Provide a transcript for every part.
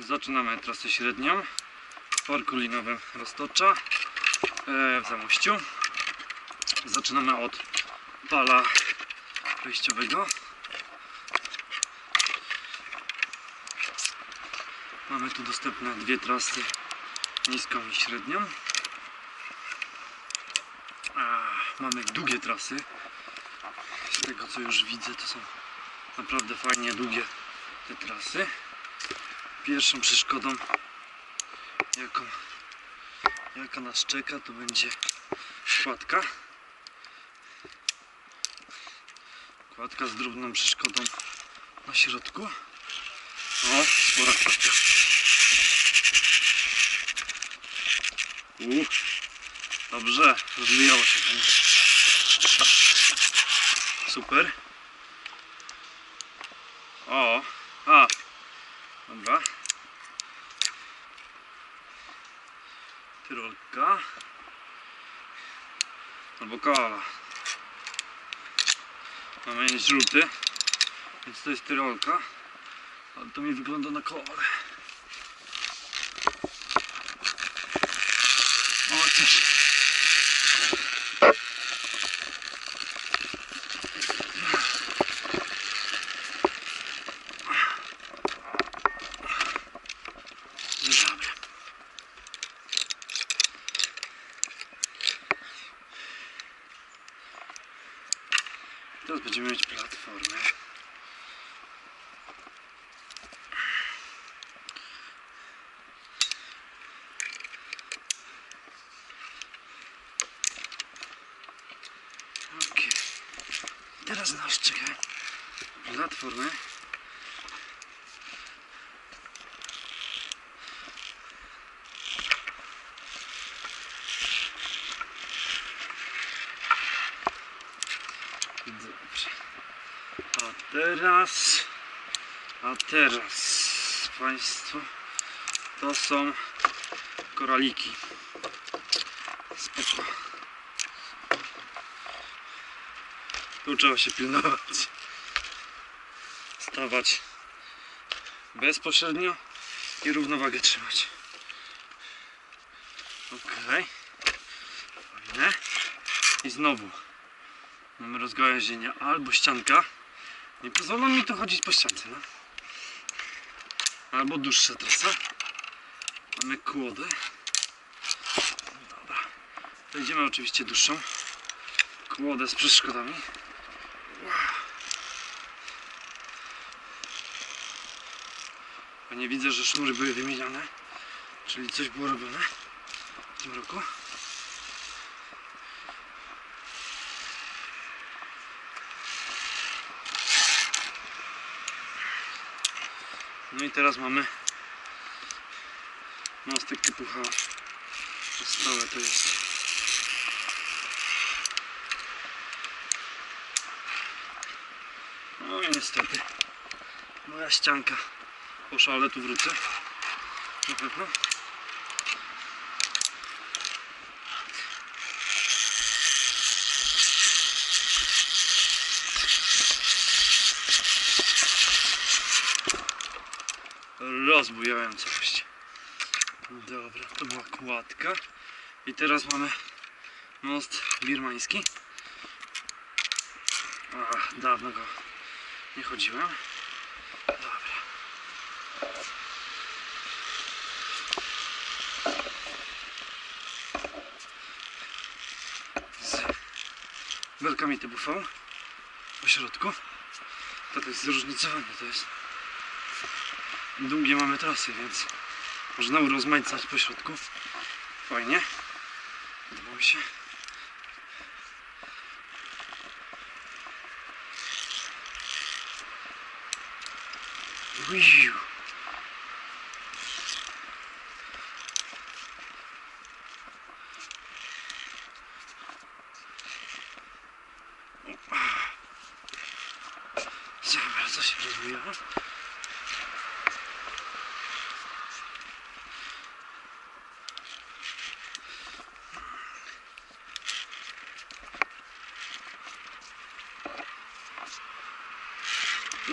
Zaczynamy trasę średnią w parku linowym Roztocza e, w Zamościu. Zaczynamy od pala wejściowego. Mamy tu dostępne dwie trasy, niską i średnią. A, mamy długie trasy. Z tego co już widzę, to są naprawdę fajnie długie te trasy. Pierwszą przeszkodą, jaką, jaka nas czeka, to będzie kładka. Kładka z drobną przeszkodą na środku. O, spora kładka. U, dobrze, rozwijało się. Super. O, a, dobra. Tyrolka. Albo koala. Mamy jest żółty, więc to jest tyrolka. Ale to mi wygląda na koale. O, też. Dobra. Teraz będziemy mieć platformę. Okej. Teraz nas czeka platformę. Dobrze. A teraz, a teraz Państwo, to są koraliki. Spoko. Tu trzeba się pilnować. Stawać bezpośrednio i równowagę trzymać. Okej. Fajne. I znowu Mamy rozgałęzienia albo ścianka. Nie pozwolą mi tu chodzić po ściance, no. Albo dłuższa trasa. Mamy kłodę. Dobra. Wejdziemy oczywiście dłuższą. Kłodę z przeszkodami. Wow. A nie widzę, że sznury były wymieniane. Czyli coś było robione w tym roku. No i teraz mamy mostek typu H. Stałe to jest. No i niestety moja ścianka poszła, ale tu wrócę. Na pewno. Rozbujałem całość. Dobra, to była kładka. I teraz mamy most birmański. Ach, dawno go nie chodziłem. Dobra. Z belkami typu V po środku. To, jest zróżnicowanie, to jest długie mamy trasy, więc można urozmaicać po środku. Fajnie. Podoba mi się. Uiu. Za bardzo się rozbijała.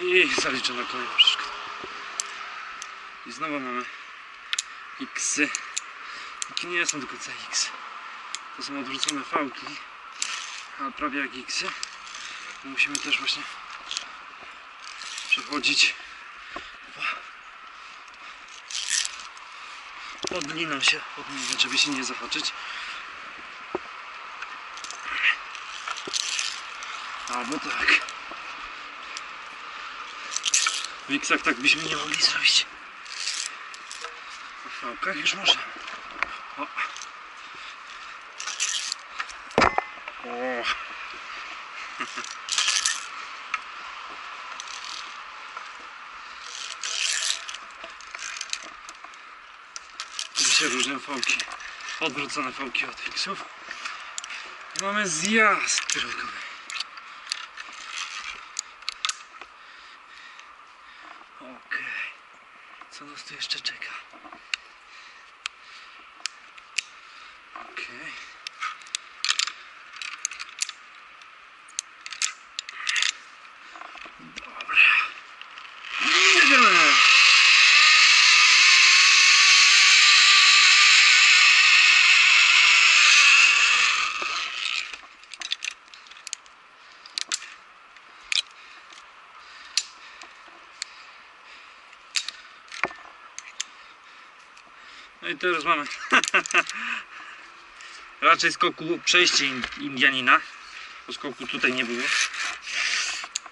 I zaliczona kolejna przeszkoda. I znowu mamy Xy. Takie nie są do końca X. To są odwrócone fałki, ale prawie jak Xy. Musimy też właśnie przechodzić pod liną się odmieniać, żeby się nie zahaczyć. Albo tak. W X-ach tak byśmy nie mogli zrobić. W fałkach już można. O. O. Się różnią fałki. Odwrócone fałki od X-ów. Mamy zjazd drogowy. Okej. Co nas tu jeszcze czeka? Okej. Dobra. No i teraz mamy raczej skoku przejście in- Indianina. Bo skoku tutaj nie było.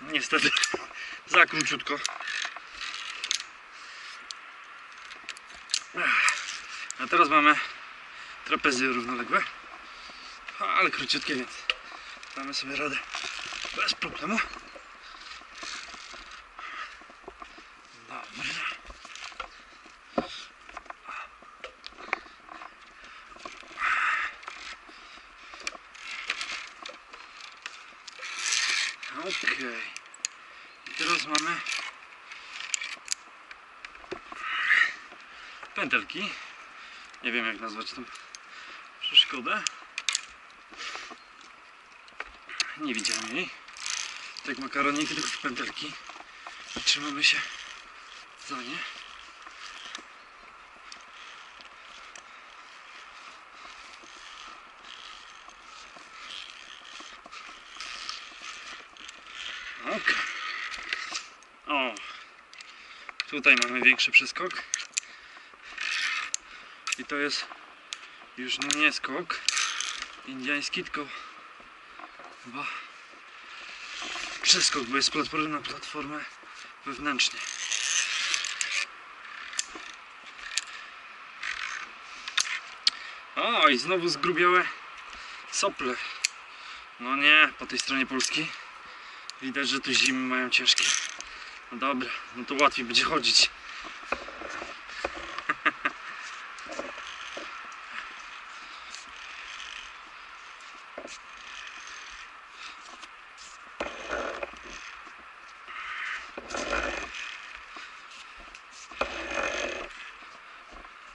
Niestety za króciutko. A teraz mamy trapezy równoległe. Ale króciutkie, więc damy sobie radę bez problemu. Dobra. Okej. I teraz mamy pętelki. Nie wiem jak nazwać tą przeszkodę. Nie widziałem jej. Tak makaroniki, tylko pętelki. Trzymamy się za nie. Ok. O. Tutaj mamy większy przeskok. I to jest już nie skok indiański, tylko chyba przeskok, bo jest platformy na platformę wewnętrznie. O, i znowu zgrubiałe sople. No nie, po tej stronie Polski. Widać, że tu zimy mają ciężkie. No dobra, no to łatwiej będzie chodzić.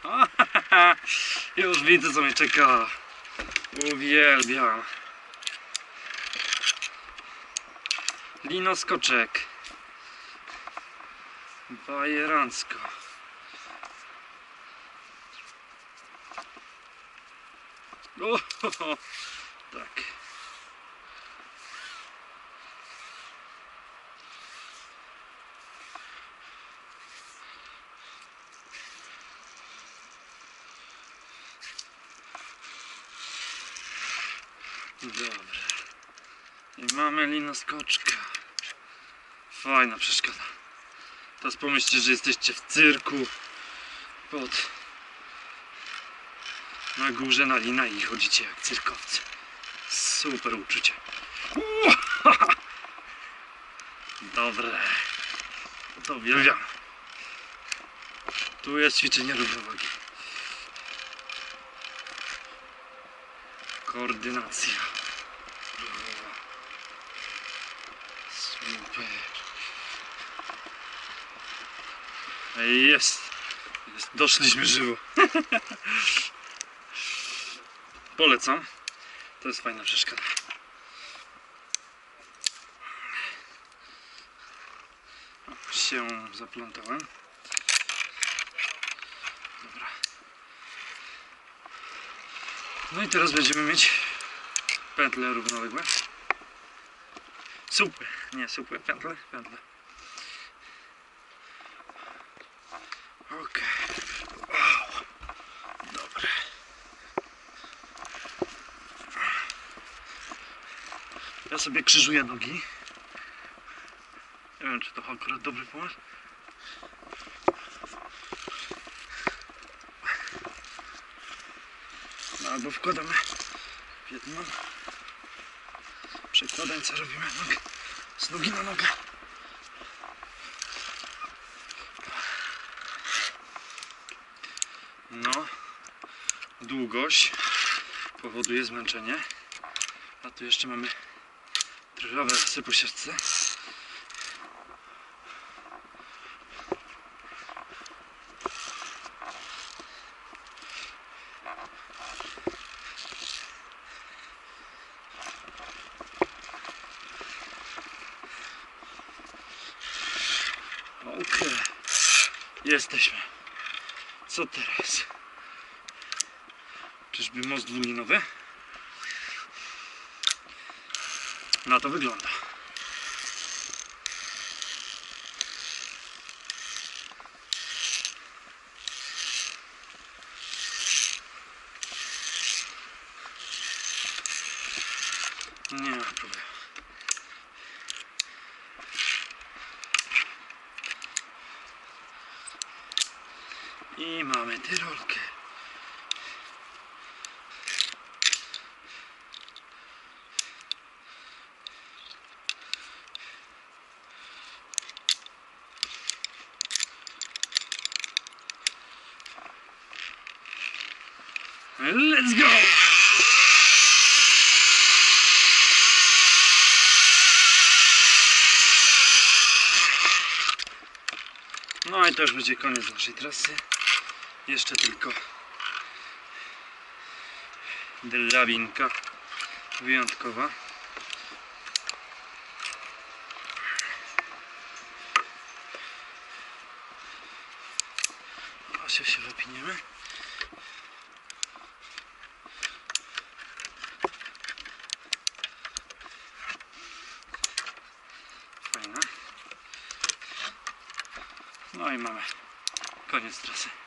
Już widzę co mnie czeka. Uwielbiam. Linoskoczek. Bajerancko. Tak. Dobra. I mamy linoskoczka. Fajna przeszkoda. Teraz pomyślcie, że jesteście w cyrku pod na górze na lina i chodzicie jak cyrkowcy. Super uczucie. Dobre. To uwielbiam. Tu jest ćwiczenie równowagi. Koordynacja. Super. Ej, Jest. Jest. Doszliśmy żywo. Polecam. To jest fajna przeszkoda. Się zaplątałem. Dobra. No i teraz będziemy mieć pętle równoległe. Supy, nie supy, pętle, pętle. Okej. Wow. Dobre. Ja sobie krzyżuję nogi. Nie wiem, czy to akurat dobry pomysł. No, albo wkładamy w jedną. Co robimy. Z nogi na nogę. No, długość powoduje zmęczenie. A tu jeszcze mamy drżawe sypu siatce. Okej. Jesteśmy. Co teraz? Czyżby most dwulinowy? Na to wygląda. Nie ma problemu. I mamy tyrolkę. Let's go! No i to już będzie koniec naszej trasy. Jeszcze tylko drabinka wyjątkowa. Osio się wypiniemy. Fajne. No i mamy koniec trasy.